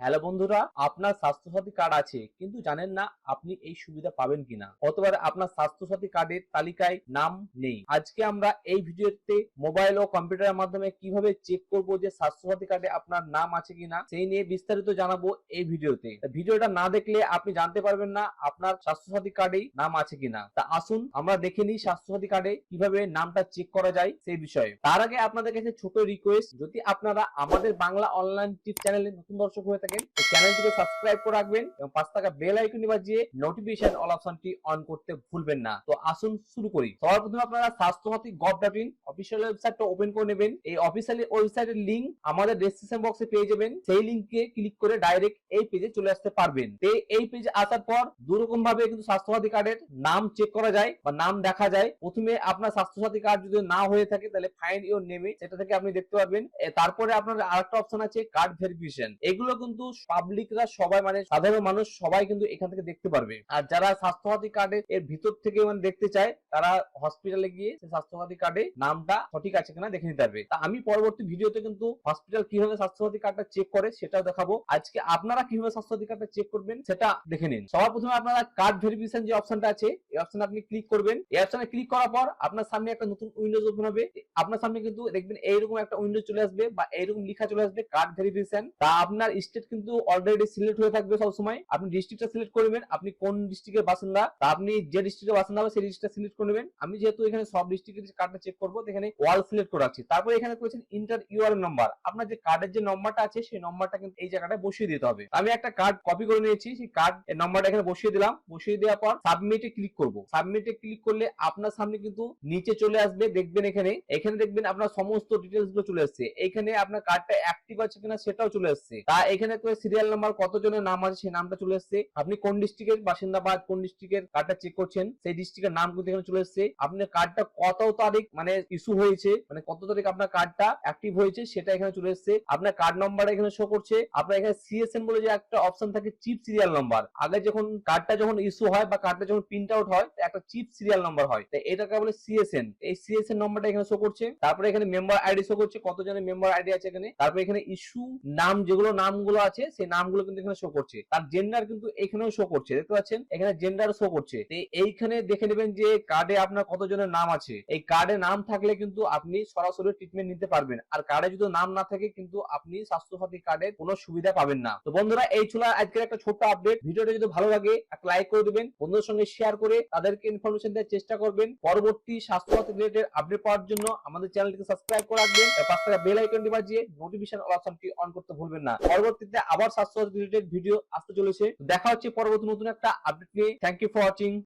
Hello বন্ধুরা, আপনার Swasthya Sathi card আছে, কিন্তু জানেন না আপনি এই সুবিধা পাবেন কিনা। অতবার আপনার স্বাস্থ্যসাথী কার্ডের তালিকায় নাম নেই। আজকে আমরা এই ভিডিওতে মোবাইল ও কম্পিউটারের মাধ্যমে কীভাবে চেক করব যে স্বাস্থ্যসাথী কার্ডে আপনার নাম আছে কিনা, সেই নিয়ে বিস্তারিত জানাব এই ভিডিওতে। ভিডিওটা না দেখলে আপনি জানতে পারবেন না আপনার স্বাস্থ্যসাথী কার্ডেই নাম আছে কিনা। তা আসুন, আমরা দেখে নিই স্বাস্থ্যসাথী কার্ডে কীভাবে নামটা চেক করা যায় সেই বিষয়ে। তার আগে আপনাদের কাছে ছোট রিকোয়েস্ট যদি আপনারা আমাদের বাংলা অনলাইন টিপ চ্যানেলে নতুন দর্শক হয়ে তো চ্যানেলটিকে সাবস্ক্রাইব করে রাখবেন এবং পাঁচ টাকা বেল আইকন বাজিয়ে নোটিফিকেশন অল অপশনটি অন করতে ভুলবেন না। তো আসুন শুরু করি। সবার প্রথমে আপনারা Swasthyasathi gov dot in official ওয়েবসাইটটা ওপেন করে নেবেন। এই অফিসিয়াল ওয়েবসাইটের লিংক আমাদের ডেসক্রিপশন বক্সে পেয়ে যাবেন। সেই লিংকে ক্লিক করে ডাইরেক্ট এই পেজে চলে আসতে পারবেন। এই পেজে আসার পর দুরকম ভাবে কিন্তু স্বাস্থ্যসাথী কার্ডের নাম চেক করা যায় বা নাম দেখা যায়। প্রথমে আপনার স্বাস্থ্যসাথী কার্ড যদি না হয়ে থাকে তাহলে ফাইন ইওর নেমে সেটা থেকে আপনি দেখতে পারবেন। তারপরে আপনার আরেকটা অপশন আছে কার্ড ভেরিফিকেশন এগুলো কিন্তু পাবলিকরা সবাই মানে সাধারণ মানুষ সবাই কিন্তু এখান থেকে দেখতে পারবে। আর যারা স্বাস্থ্যসাথী কার্ডের এর ভিতর থেকে মানে দেখতে চায়, তারা হসপিটালে গিয়ে স্বাস্থ্যসাথী কার্ডে নামটা সঠিক আছে কিনা দেখে নিতে পারবে। তা আমি পরবর্তী ভিডিওতে কিন্তু হসপিটাল কীভাবে স্বাস্থ্যসাথী কার্ডটা চেক করে সেটাও দেখাবো। আজকে আপনারা কীভাবে স্বাস্থ্যসাথী কার্ডটা চেক করবেন সেটা দেখে নিন। সবার প্রথমে আপনারা কার্ড ভেরিফিকেশন যে অপশনটা আছে, এই অপশনে আপনি ক্লিক করবেন। এই অপশনে ক্লিক করার পর আপনার সামনে একটা নতুন উইন্ডোজ ওপেন হবে। আপনার সামনে কিন্তু দেখবেন এইরকম একটা উইন্ডো চলে আসবে বা এইরকম লেখা চলে আসবে কার্ড ভেরিফিকেশন তা আপনার স্টেট কিন্তু অলরেডি সিলেক্ট হয়ে থাকবে সবসময়। আপনি ডিস্ট্রিক্টটা সিলেক্ট করবেন আপনি কোন ডিস্ট্রিক্টের বাসিন্দা, তা আপনি যে ডিস্ট্রিক্টের বাসিন্দা হবে সেই ডিস্ট্রিক্টটা সিলেক্ট করে নেবেন। আমি যেহেতু এখানে সব ডিস্ট্রিক্টের কার্ডটা চেক করব এখানে ওয়াল সিলেক্ট করে রাখছি। তারপরে এখানে করেছেন ইন্টার ইউআর নাম্বার আপনার যে কার্ডের যে নম্বরটা আছে, সেই নম্বরটা কিন্তু এই জায়গাটায় বসিয়ে দিতে হবে। আমি একটা কার্ড কপি করে নিয়েছি, সেই কার্ড এর নম্বরটা এখানে বসিয়ে দিলাম। বসিয়ে দেওয়ার পর সাবমিটে ক্লিক করব। সাবমিটে ক্লিক করলে আপনার সামনে কিন্তু নিচে চলে আসবে, দেখবেন এখানে। এখানে দেখবেন আপনার সমস্ত ডিটেলসগুলো চলে আসছে। এখানে আপনার কার্ডটা অ্যাক্টিভ আছে কিনা সেটাও চলে আসছে। তা এখানে তো সিরিয়াল নাম্বার কতজনের নাম আছে সেই নামটা চলে আসছে আপনি কোন ডিস্ট্রিক্টের বাসিন্দা বা কোন ডিস্ট্রিক্টের কার্ডটা চেক করছেন, সেই ডিস্ট্রিক্টের নাম কিন্তু এখানে চলে আসছে আপনার কার্ডটা কত তারিখ মানে ইস্যু হয়েছে মানে কত তারিখ আপনার কার্ডটা অ্যাক্টিভ হয়েছে সেটা এখানে চলে এসেছে। আপনার কার্ড নাম্বার এখানে শো করছে। আপনার এখানে সিএসএন বলে যে একটা অপশন থাকে চিপ সিরিয়াল নাম্বার আগে যখন কার্ডটা যখন ইস্যু হয় বা কার্ডটা যখন প্রিন্ট আউট হয় একটা চিপ সিরিয়াল নাম্বার হয়। তো এটাকে বলে সিএসএন এই সিএসএন নাম্বারটা এখানে শো করছে। তারপরে এখানে মেম্বার আইডি শো করছে, কতজনের মেম্বার আইডি আছে এখানে। তারপরে এখানে ইস্যু নাম, যেগুলো নামগুলো আছে, সেই নামগুলো কিন্তু এখানে শো করছে। তার জেন্ডার কিন্তু এখানেও শো করছে, দেখতে পাচ্ছেন? এখানে জেন্ডার শো করছে। এইখানে দেখে নেবেন যে কার্ডে আপনার কতজনের নাম আছে। এই কার্ডে নাম থাকলে কিন্তু আপনি সরাসরি ট্রিটমেন্ট নিতে পারবেন। আর কার্ডে যদি নাম না থাকে, কিন্তু আপনি স্বাস্থ্যসাথী কার্ডের কোনো সুবিধা পাবেন না। তো বন্ধুরা, এই ছিল আজকের একটা ছোট্ট আপডেট ভিডিওটা যদি ভালো লাগে, একটা লাইক করে দিবেন। বন্ধুদের সঙ্গে শেয়ার করে তাদেরকে ইনফরমেশন দেওয়ার চেষ্টা করবেন। পরবর্তী স্বাস্থ্যসাথী রিলেটেড আপডেট পাওয়ার জন্য আমাদের চ্যানেলটিকে সাবস্ক্রাইব করে রাখবেন। পাঁচ টাকা বেল আইকনটি বাজিয়ে নোটিফিকেশন অপশনটি অন করতে ভুলবেন না। আবার স্বাস্থ্য রিলেটেড ভিডিও আসতে চলেছে। দেখা হচ্ছে পরবর্তী নতুন একটা আপডেট নিয়ে। Thank you for watching